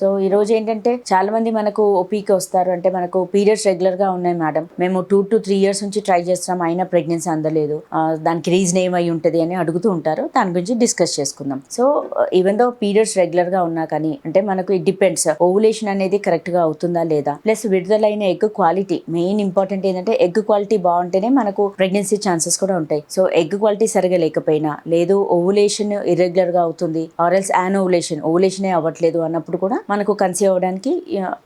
so ఈ రోజు ఏంటంటే చాలా మంది మనకు ఓపీకి వస్తారు. అంటే మనకు పీరియడ్స్ రెగ్యులర్గా ఉన్నాయి మేడం మేము టూ టు త్రీ ఇయర్స్ నుంచి ట్రై చేస్తున్నాం. అయినా ప్రెగ్నెన్సీ అందలేదు. దానికి రీజన్ ఏమై ఉంటుంది అని అడుగుతూ ఉంటారు. దాని గురించి డిస్కస్ చేసుకుందాం. సో ఈవెన్ దో పీరియడ్స్ రెగ్యులర్గా ఉన్నా కానీ అంటే మనకు ఇట్ డిపెండ్స్ ఓవులేషన్ అనేది కరెక్ట్గా అవుతుందా లేదా? ప్లస్ విడుదలైన ఎగ్ క్వాలిటీ మెయిన్ ఇంపార్టెంట్ ఏంటంటే ఎగ్ క్వాలిటీ బాగుంటేనే మనకు ప్రెగ్నెన్సీ ఛాన్సెస్ కూడా ఉంటాయి. సో ఎగ్ క్వాలిటీ సరిగా లేకపోయినా లేదు ఓవులేషన్ ఇర్రెగ్యులర్గా అవుతుంది ఆర్ఎల్స్ యాన్ ఓవులేషన్ ఓవులేషనే అవ్వట్లేదు అన్నప్పుడు కూడా మనకు కన్సీవ్ అవ్వడానికి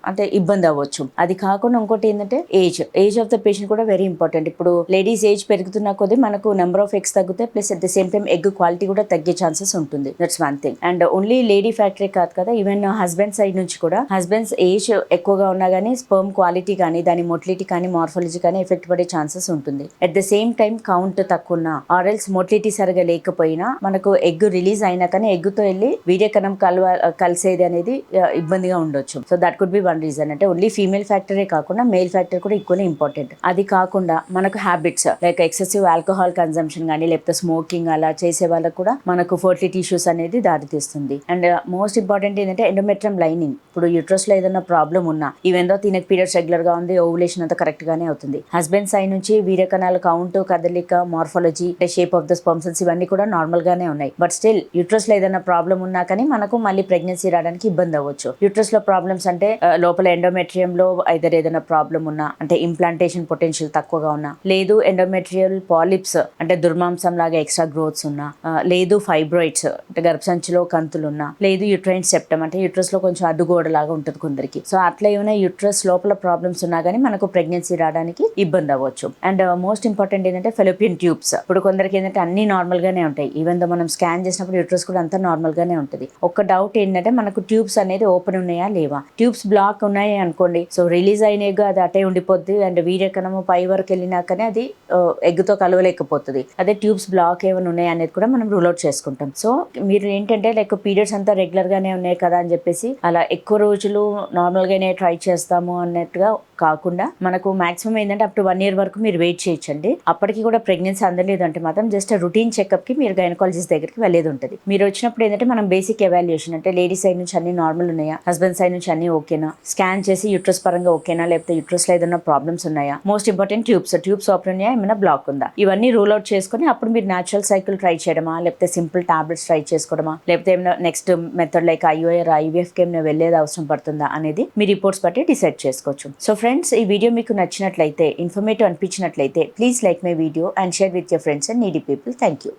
అంటే ఇబ్బంది అవ్వచ్చు. అది కాకుండా ఇంకోటి ఏంటంటే age age of the patient కూడా వెరీ ఇంపార్టెంట్ ఇప్పుడు లేడీస్ ఏజ్ పెరుగుతున్న కొద్దీ మనకు నెంబర్ ఆఫ్ ఎగ్స్ తగ్గుతాయి plus at the same time egg quality కూడా తగ్గే ఛాన్సెస్ ఉంటుంది. That's one thing and only lady factory కాదు కదా ఈవెన్ హస్బెండ్ సైడ్ నుంచి కూడా హస్బెండ్స్ ఏజ్ ఎక్కువగా ఉన్నా కానీ స్పర్మ్ క్వాలిటీ కానీ దాని మొటిలిటీ కానీ మార్ఫాలజీ కానీ ఎఫెక్ట్ పడే ఛాన్సెస్ ఉంటుంది. At the same time count తక్కువ ఉన్నా ఆర్ఎల్స్ మొటిలిటీ సరిగా లేకపోయినా మనకు ఎగ్ రిలీజ్ అయినా కానీ ఎగ్తో వెళ్ళి వీర్యకణం కలవ కలిసేది అనేది ఇబ్బందిగా ఉండొచ్చు. So that could be one reason అంటే ఓన్లీ ఫీమేల్ ఫ్యాక్టరే కాకుండా మేల్ ఫ్యాక్టర్ కూడా ఈక్వల్లీ ఇంపార్టెంట్ అది కాకుండా మనకు habits like excessive alcohol consumption కానీ లేకపోతే స్మోకింగ్ అలా చేసే వాళ్ళకు కూడా మనకు ఫర్టిలిటీ ఇష్యూస్ అనేది దారితీస్తుంది. అండ్ మోస్ట్ ఇంపార్టెంట్ ఏంటంటే ఎండోమెట్రమ్ లైనింగ్ ఇప్పుడు యూట్రస్లో ఏదైనా ప్రాబ్లం ఉన్నా ఈవెన్ దో తినకు పీరియడ్స్ రెగ్యులర్గా ఉంది ఓవులేషన్ అంతా కరెక్ట్ గానే అవుతుంది. హస్బెండ్ సైడ్ నుంచి వీర్యకణాల కౌంట్ కదలిక మార్ఫాలజీ అంటే షేప్ ఆఫ్ ద స్పంసన్స్ ఇవన్నీ కూడా నార్మల్ గానే ఉన్నాయి. బట్ స్టిల్ యూట్రస్లో ఏదైనా ప్రాబ్లం ఉన్నా కానీ మనకు మళ్ళీ ప్రెగ్నెన్సీ రావడానికి ఇబ్బంది అవ్వదు. కావచ్చు యూట్రస్లో ప్రాబ్లమ్స్ అంటే లోపల ఎండోమెట్రియం లో ఐదర్ ఏదైనా ప్రాబ్లం ఉన్నా అంటే ఇంప్లాంటేషన్ పొటెన్షియల్ తక్కువగా ఉన్నా లేదు ఎండోమెట్రియల్ పాలిప్స్ అంటే దుర్మాంసం లాగా ఎక్స్ట్రా గ్రోత్స్ ఉన్నా లేదు ఫైబ్రాయిడ్స్ అంటే గర్భసంచిలో కంతులు ఉన్నా లేదు యుట్రైన్ సెప్టమ్ అంటే యుట్రస్లో కొంచెం అడ్డుగోడ లాగా ఉంటుంది కొందరికి. సో అట్లా ఏమైనా యుట్రస్ లోపల ప్రాబ్లమ్స్ ఉన్నా కానీ మనకు ప్రెగ్నెన్సీ రావడానికి ఇబ్బంది అవ్వచ్చు. అండ్ మోస్ట్ ఇంపార్టెంట్ ఏంటంటే ఫెలోపియన్ ట్యూబ్స్ ఇప్పుడు కొందరికి ఏంటంటే అన్ని నార్మల్ గానే ఉంటాయి. ఈవెన్ దో మనం స్కాన్ చేసినప్పుడు యుట్రస్ కూడా అంతా నార్మల్ గానే ఉంటుంది. ఒక డౌట్ ఏంటంటే మనకు ట్యూబ్స్ అనేది ఓపెన్ ఉన్నాయా? లేవా? ట్యూబ్స్ బ్లాక్ ఉన్నాయి అనుకోండి. సో రిలీజ్ అయినాక అది అటే ఉండిపోద్ది. అండ్ వీర్యకణము పై వరకు వెళ్ళినాకనే అది ఎగ్తో కలవలేకపోతుంది. అదే ట్యూబ్స్ బ్లాక్ ఏమైనా ఉన్నాయి అనేది కూడా మనం రూల్ అవుట్ చేసుకుంటాం. సో మీరు ఏంటంటే లైక్ పీరియడ్స్ అంతా రెగ్యులర్ గానే ఉన్నాయి కదా అని చెప్పేసి అలా ఎక్కువ రోజులు నార్మల్ గానే ట్రై చేస్తాము అన్నట్టుగా కాకుండా మనకు మాక్సిమం ఏంటంటే అప్ టు వన్ ఇయర్ వరకు మీరు వెయిట్ చేయొచ్చండి. అప్పటికి కూడా ప్రెగ్నెన్సీ అందలేదు అంటే మాత్రం జస్ట్ రొటీన్ చెకప్కి మీరు గైనకాలజిస్ట్ దగ్గరికి వెళ్ళేది ఉంటుంది. మీరు వచ్చినప్పుడు ఏంటంటే మనం బేసిక్ ఎవాల్యుయేషన్ అంటే లేడీస్ సైడ్ నుంచి అన్ని నార్మల్ ఉన్నాయా? హస్బెండ్ సైడ్ నుంచి అన్ని ఓకేనా? స్కాన్ చేసి యూట్రస్ పరంగా ఓకేనా? లేకపోతే యూట్రస్లో ఏదైనా ప్రాబ్లమ్స్ ఉన్నాయా? Most important tubes tubes open ఉన్నాయా? ఏమైనా బ్లాక్ ఉందా? ఇవన్నీ రూల్ అవుట్ చేసుకొని అప్పుడు మీరు న్యాచురల్ సైకిల్ ట్రై చేయడమా? లేకపోతే సింపుల్ టాబ్లెట్స్ ట్రై చేసుకోవడమా? లేకపోతే ఏమైనా నెక్స్ట్ మెథడ్ లైక్ ఐఓఆర్ ఐవీఎఫ్కి ఏమైనా వెళ్ళేది అవసరం పడుతుందా అనేది మీ రిపోర్ట్స్ బట్టి డిసైడ్ చేసుకోవచ్చు. సో ఫ్రెండ్స్ ఈ వీడియో మీకు నచ్చినట్లయితే informative అనిపించినట్లయితే please like my video and share with your friends and needy people thank you